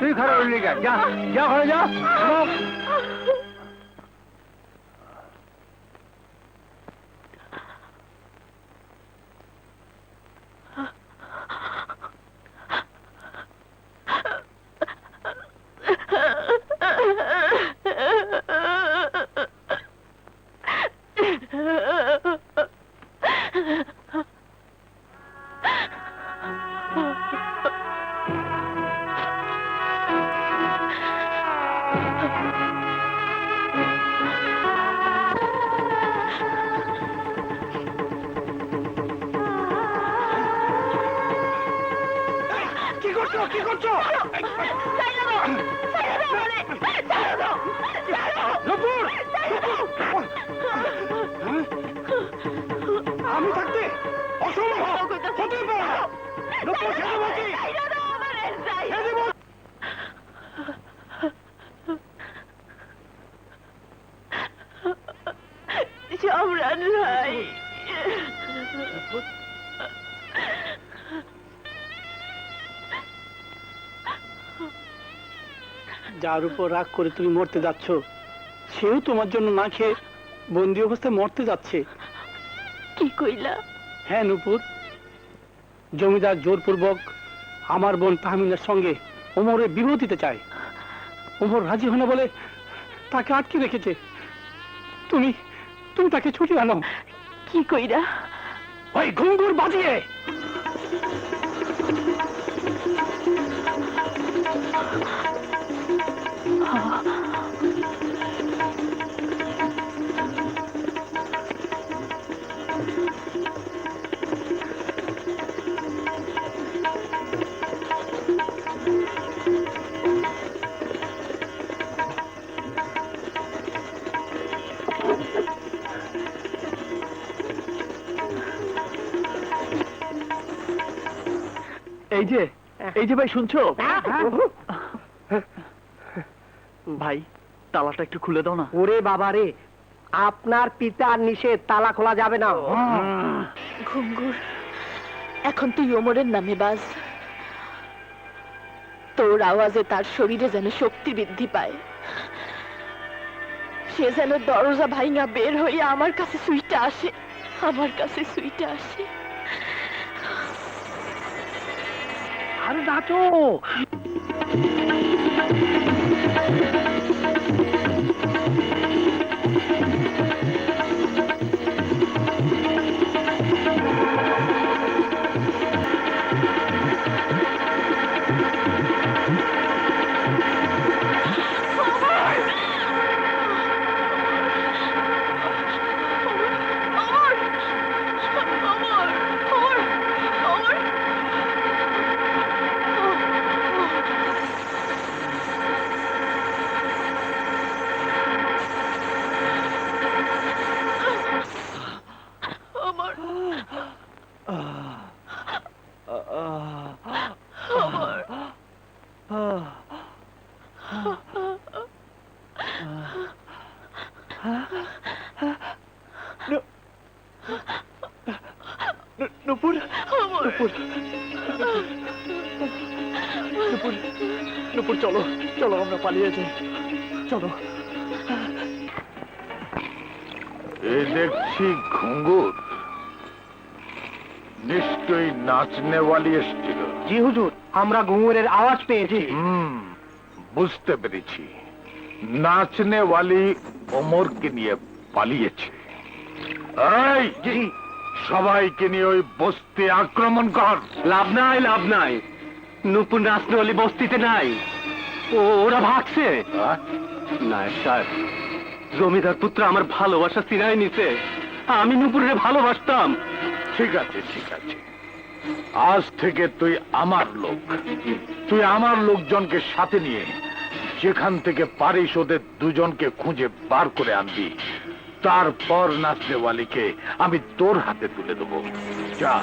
তুই খারাপ যা যা ঘরে যা। কি করছ? কি করছ? নুপুর! হ্যাঁ? আমি থাকতে অসম্ভব! হতে পারে বলছি বল- ভাই। যার উপর রাগ করে তুমি মরতে যাচ্ছ সেও তোমার জন্য না খেয়ে বন্দি অবস্থায় মরতে যাচ্ছে। কি কইলা? হ্যাঁ নুপুর। জমিদার জোরপূর্বক আমার বোন তাহমিনার সঙ্গে ওমরের বিবাহ দিতে চায়। ওমর রাজি হয় না বলে তাকে আটকে রেখেছে। তুমি তুমি তাকে ছুটি আনো। কি কইরা? ওই ঘুঙ্গুর বাজিয়ে! এই যে এই যে ভাই শুনছো? ভাই তালাটা একটু খুলে দাও না। ওরে বাবা রে আপনার পিতার নিষেধ তালা খোলা যাবে না। ঘুঙ্গুর এখন তুই ওমরের নামে বাজ। তোর আওয়াজে তার শরীরে যেন শক্তি বৃদ্ধি পায়। সে যেন দরজা ভাইঙা বের হয়ে আমার কাছে সুইটা আসে আমার কাছে সুইটা আসে। আরে নাচো নুপুর নুপুর নুপুর নুপুর চলো চলো আমরা পালিয়ে যাই চলো এ দেখছি ঘুঙ্গুর নিশ্চয়ই নাচনেওয়ালি এসছিল জি হুজুর আমরা ঘুঙুরের আওয়াজ পেয়েছি। হুম। বুঝতে পেরেছি। নাচনেওয়ালি ওমরকে নিয়ে পালিয়েছে। এই সবাইকে নিয়ে ওই বস্তি আক্রমণ কর। লাভ নাই লাভ নাই। নুপুর নাচনেওয়ালি বস্তিতে নাই। ওরা ভাগছে? নায়ক সাহেব জমিদার পুত্র আমার ভালোবাসা চিনাই নিছে। আমি নুপুরে ভালোবাসতাম। ঠিক আছে ঠিক আছে। আজ থেকে তুই আমার লোক। তুই আমার লোকজনকে সাথে নিয়ে যেখান থেকে পারিস ওদের দুজনকে খুঁজে বার করে আনবি। তারপর নাচনেওয়ালিকে আমি তোর হাতে তুলে দেবো। যা।